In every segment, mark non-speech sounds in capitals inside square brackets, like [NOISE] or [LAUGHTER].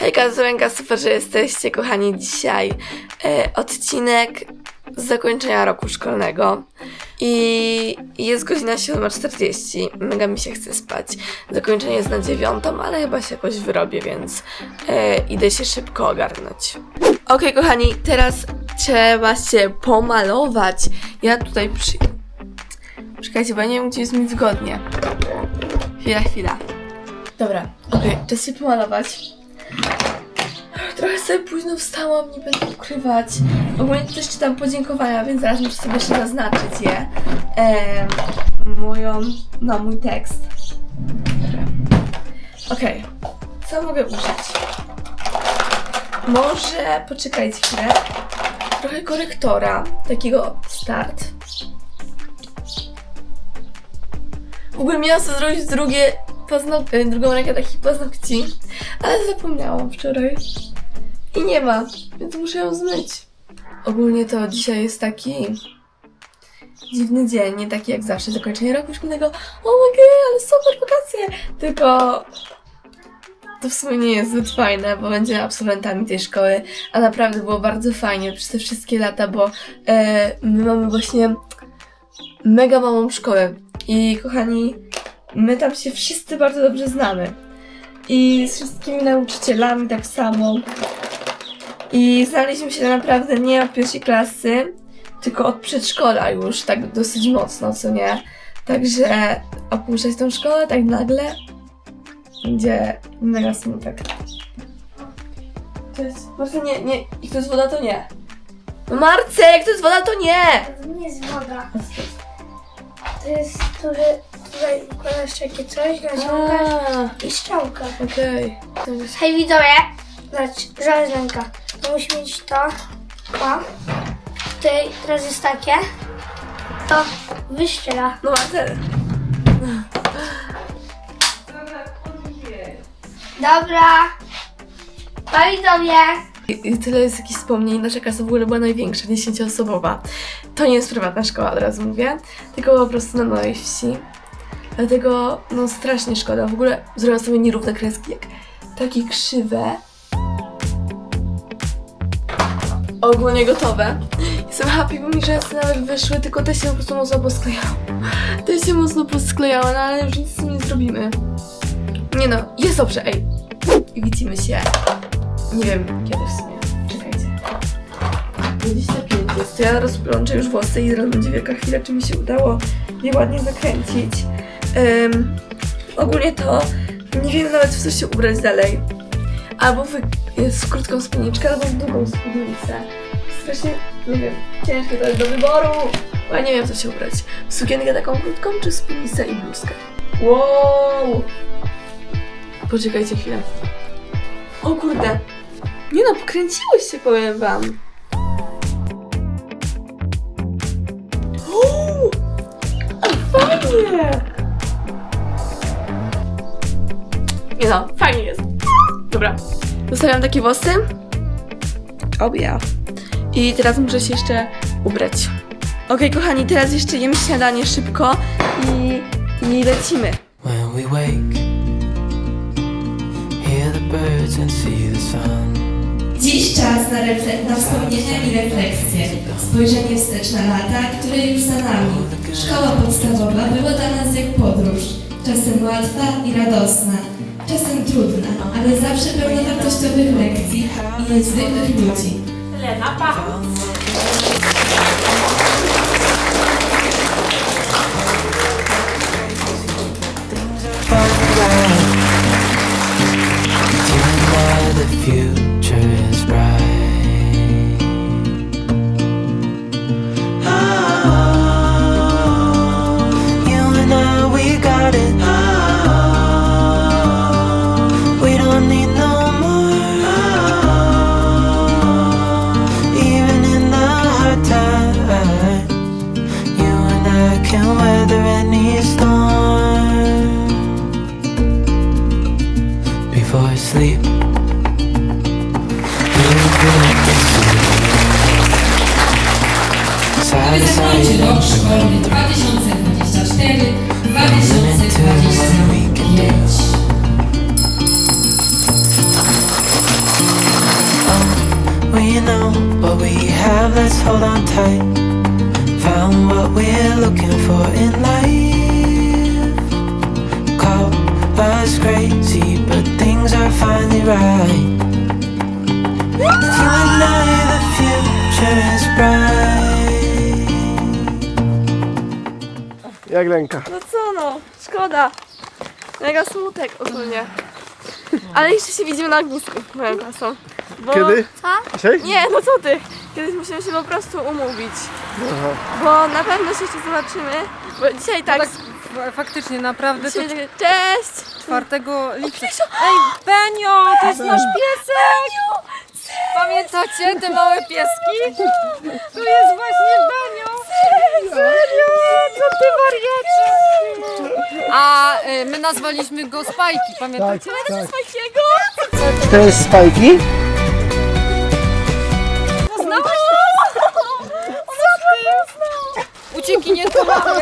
Hejka, Zurenka, super, że jesteście, kochani. Dzisiaj e, odcinek z zakończenia roku szkolnego i jest godzina 7.40. Mega mi się chce spać. Zakończenie jest na dziewiątą, ale chyba się jakoś wyrobię, więc e, idę się szybko ogarnąć. Okej, kochani, teraz trzeba się pomalować. Ja tutaj przy... Czekajcie, bo ja nie wiem, gdzie jest mi wygodnie. Chwila, chwila. Dobra, okej, czas się pomalować. Trochę sobie późno wstałam, nie będę ukrywać. Ogólnie też czytam podziękowania, więc zaraz muszę sobie jeszcze zaznaczyć je. Moją, no mój tekst. Dobra. Okej, co mogę użyć? Może, poczekajcie chwilę, trochę korektora, takiego start. W ogóle miałam sobie zrobić drugie paznok- y, drugą rękę takich paznokci, ale zapomniałam wczoraj. I nie ma, więc muszę ją zmyć. Ogólnie to dzisiaj jest taki dziwny dzień, nie taki jak zawsze, zakończenie roku szkolnego. O my god, ale super wakacje! Tylko to w sumie nie jest zbyt fajne, bo będziemy absolwentami tej szkoły, a naprawdę było bardzo fajnie przez te wszystkie lata, bo e, my mamy właśnie mega małą szkołę i kochani, my tam się wszyscy bardzo dobrze znamy. I z wszystkimi nauczycielami tak samo. I znaliśmy się naprawdę nie od pierwszej klasy, tylko od przedszkola już, tak dosyć mocno, co nie? Także opuszczać tą szkołę tak nagle będzie mega smutek. To jest, Marce, nie, nie, jak to jest woda, to nie. No Marce, jak to jest woda, to nie! To nie jest woda. To jest to, że tutaj układasz takie coś, naciągasz i strzałka. okej. Jest- Hej widzowie! Żelazanka. To musi mieć to. O. Tutaj teraz jest takie. To wyszczela. No Marce, Dobra. Pa widzowie! I i tyle jest jakichś wspomnień. Nasza klasa w ogóle była największa, 10-osobowa. To nie jest prywatna szkoła, od razu mówię, tylko po prostu na małej wsi. Dlatego, no strasznie szkoda. W ogóle zrobiłam sobie nierówne kreski, jak takie krzywe. Ogólnie gotowe. Jestem happy, bo mi rzęsy nawet wyszły, tylko te się po prostu mocno posklejały. Te się mocno posklejały, no ale już nic z tym nie zrobimy. Nie no, jest dobrze, ej. I widzimy się nie wiem kiedy w sumie. Czekajcie. 25 jest. To ja rozplączę już włosy i zaraz będzie wielka chwila, czy mi się udało je ładnie zakręcić. Em, ogólnie to nie wiem nawet w co się ubrać dalej. Albo w, w krótką spódniczkę, albo w długą spódnicę. Strasznie, nie wiem, ciężkie to jest do wyboru. Bo ja nie wiem co się ubrać. Sukienkę taką krótką, czy spódnicę i bluzkę. Wow! Poczekajcie chwilę. O kurde. Nie no, pokręciłeś się, powiem wam. Ale fajnie. Nie no, fajnie jest. Dobra, zostawiam takie włosy. Oh yeah. I teraz muszę się jeszcze ubrać. Okej, kochani, teraz jeszcze jemy śniadanie szybko i, i lecimy. When we wake, hear the birds and see the sun. Dziś czas na, refle- na wspomnienia i refleksje. Spojrzenie wstecz na lata, które już za nami. Szkoła podstawowa była dla nas jak podróż. Czasem łatwa i radosna, czasem trudna, ale zawsze pełna wartościowych lekcji i niezwykłych ludzi. You know the future Jak ręka? No co no, szkoda. Mega smutek ogólnie. Ale jeszcze się widzimy na ognisku moją klasą. Bo... Kiedy? Dzisiaj? Nie, no co ty? Kiedyś musimy się po prostu umówić. Bo na pewno się jeszcze zobaczymy. Bo dzisiaj tak... Tak, f- faktycznie, naprawdę to Dzisiaj, cześć! 4 lipca. Ej, Benio, to jest nasz piesek! Pamiętacie te małe pieski? Tu jest właśnie Benio! Serio? Co ty wariacie? A y, my nazwaliśmy go Spajki, pamiętacie? tak. Spajkiego! To jest spajki? Poznałaś? Uciekinięto mamy.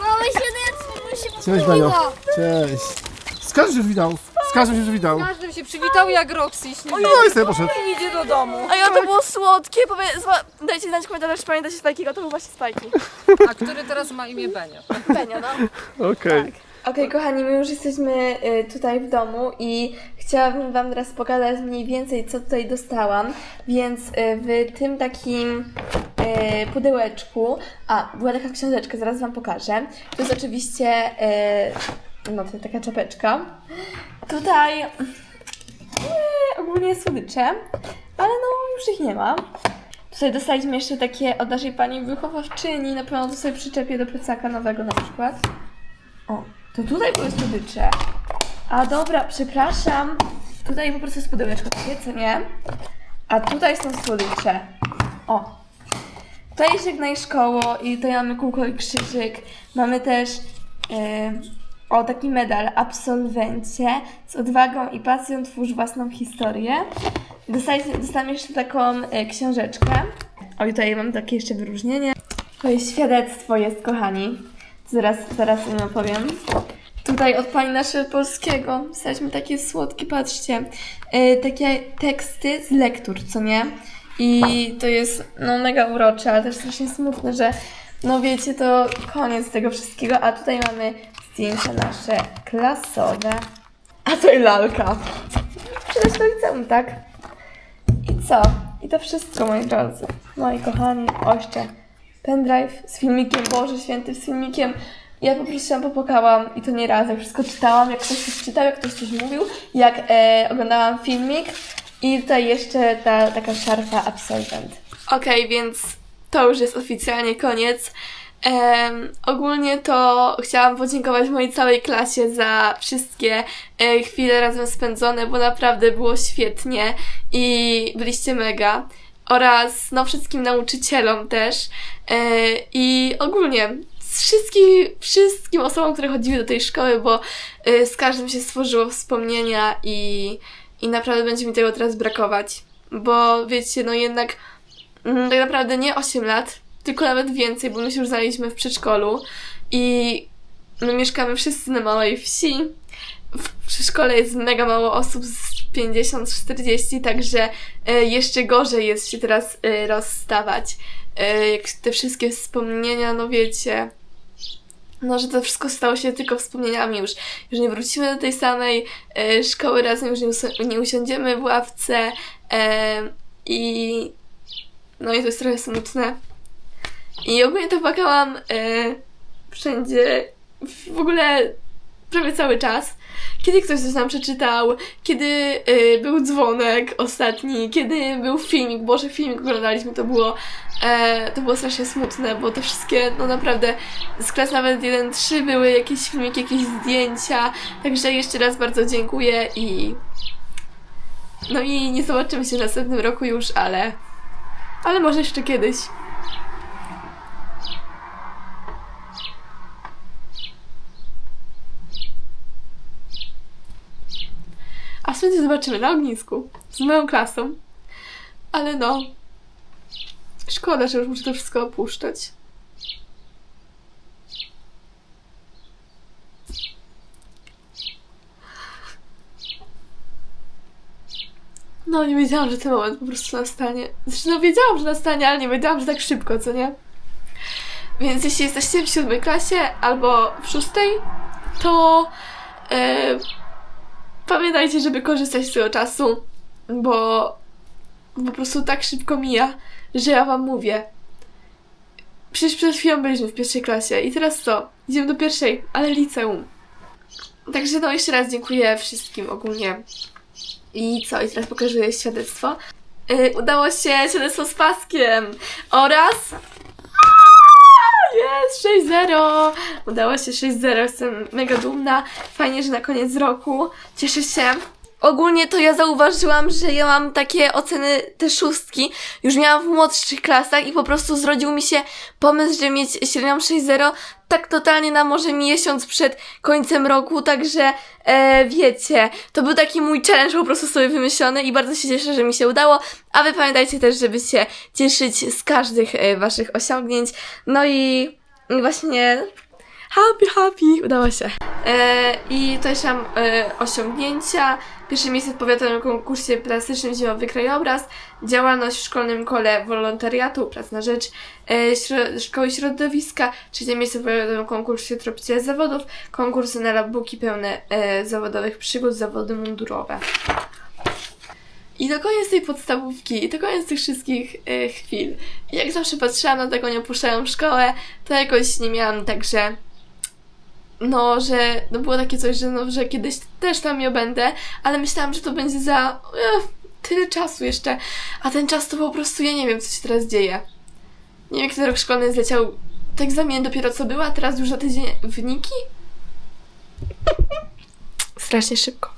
Mamy się nie się Cześć. Cześć. Każdym się przywitał. Z każdym się przywitał. Każdy się przywitał jak Roxy śnieg. No i sobie poszedł. idzie do domu. A ja to było słodkie. Powie... Dajcie znać w komentarzach, czy pamiętacie Spajkiego. To był właśnie Spajki. [LAUGHS] A który teraz ma imię Benio? Benio, no. Okej. Okej, kochani, my już jesteśmy y, tutaj w domu i chciałabym Wam teraz pokazać mniej więcej, co tutaj dostałam. Więc y, w tym takim y, pudełeczku, a była taka książeczka, zaraz Wam pokażę. To jest oczywiście, y, no to taka czapeczka. Tutaj y, ogólnie słodycze, ale no już ich nie ma. Tutaj dostaliśmy jeszcze takie od naszej pani wychowawczyni, na pewno to sobie przyczepię do plecaka nowego na przykład. O, to tutaj były słodycze. A dobra, przepraszam. Tutaj po prostu jest pudełeczko co nie? A tutaj są słodycze. O. Tutaj jest żegnaj szkoło i tutaj mamy kółko i krzyżyk. Mamy też e, o taki medal absolwencie z odwagą i pasją twórz własną historię. Dostałam jeszcze taką e, książeczkę. O, tutaj mam takie jeszcze wyróżnienie. To jest świadectwo jest, kochani. Zaraz, zaraz im opowiem. Tutaj od pani naszego polskiego dostaliśmy takie słodkie, patrzcie, e, takie teksty z lektur, co nie? I to jest no mega urocze, ale też strasznie smutne, że no wiecie, to koniec tego wszystkiego, a tutaj mamy zdjęcia nasze klasowe. A to i lalka. Przydać do liceum, tak? I co? I to wszystko, moi drodzy. Moi kochani, oście. Pendrive z filmikiem, Boże Święty, z filmikiem. Ja po prostu się popłakałam i to nie raz, jak wszystko czytałam, jak ktoś coś czytał, jak ktoś coś mówił, jak e, oglądałam filmik i tutaj jeszcze ta taka szarfa absolvent. Okej, więc to już jest oficjalnie koniec. Em, ogólnie to chciałam podziękować mojej całej klasie za wszystkie e, chwile razem spędzone, bo naprawdę było świetnie i byliście mega. Oraz no wszystkim nauczycielom też. E, I ogólnie wszystkim, wszystkim osobom, które chodziły do tej szkoły, bo e, z każdym się stworzyło wspomnienia i, i naprawdę będzie mi tego teraz brakować. Bo wiecie, no jednak mm, tak naprawdę nie 8 lat, tylko nawet więcej, bo my się już znaliśmy w przedszkolu i my mieszkamy wszyscy na małej wsi. W przedszkole jest mega mało osób, z 50-40, także e, jeszcze gorzej jest się teraz e, rozstawać. E, jak te wszystkie wspomnienia, no wiecie, no, że to wszystko stało się tylko wspomnieniami już. Już nie wrócimy do tej samej szkoły razem, już nie, usi- nie usiądziemy w ławce i no i to jest trochę smutne. I ogólnie to płakałam e, wszędzie, w ogóle prawie cały czas. Kiedy ktoś coś nam przeczytał, kiedy e, był dzwonek ostatni, kiedy był filmik, Boże, filmik oglądaliśmy, to było, e, to było strasznie smutne, bo te wszystkie, no naprawdę, z klas nawet 1-3 były jakieś filmiki, jakieś zdjęcia, także jeszcze raz bardzo dziękuję i no i nie zobaczymy się w następnym roku już, ale ale może jeszcze kiedyś. Wtedy zobaczymy na ognisku z moją klasą. Ale no. Szkoda, że już muszę to wszystko opuszczać. No, nie wiedziałam, że ten moment po prostu nastanie. Zresztą no, wiedziałam, że nastanie, ale nie wiedziałam, że tak szybko, co nie? Więc jeśli jesteście w siódmej klasie albo w szóstej, to e, pamiętajcie, żeby korzystać z tego czasu, bo po prostu tak szybko mija, że ja wam mówię. Przecież przed chwilą byliśmy w pierwszej klasie i teraz co? Idziemy do pierwszej, ale liceum. Także no jeszcze raz dziękuję wszystkim ogólnie. I co? I teraz pokażę świadectwo. Yy, udało się świadectwo z paskiem oraz... Jest 6-0! Udało się 6-0, jestem mega dumna. Fajnie, że na koniec roku. Cieszę się. Ogólnie to ja zauważyłam, że ja mam takie oceny te szóstki. Już miałam w młodszych klasach i po prostu zrodził mi się pomysł, żeby mieć średnią 6-0 tak totalnie na może miesiąc przed końcem roku, także e, wiecie, to był taki mój challenge po prostu sobie wymyślony i bardzo się cieszę, że mi się udało, a wy pamiętajcie też, żeby się cieszyć z każdych e, waszych osiągnięć, no i właśnie happy, happy, udało się. E, I jeszcze mam e, osiągnięcia. Pierwsze miejsce w powiatowym konkursie plastycznym Zimowy Krajobraz, działalność w szkolnym kole wolontariatu, prac na rzecz e, śro- szkoły środowiska, trzecie miejsce w powiatowym konkursie Tropiciele Zawodów, konkursy na labuki pełne e, zawodowych przygód, zawody mundurowe. I to koniec tej podstawówki, i to koniec tych wszystkich e, chwil. I jak zawsze patrzyłam na tego, nie opuszczają szkołę, to jakoś nie miałam tak, że no, że no było takie coś, że, no, że kiedyś też tam ja będę, ale myślałam, że to będzie za e, tyle czasu jeszcze, a ten czas to po prostu ja nie wiem, co się teraz dzieje. Nie wiem, ten rok szkolny zleciał, te egzaminy dopiero co były, a teraz już za tydzień wyniki? Strasznie szybko.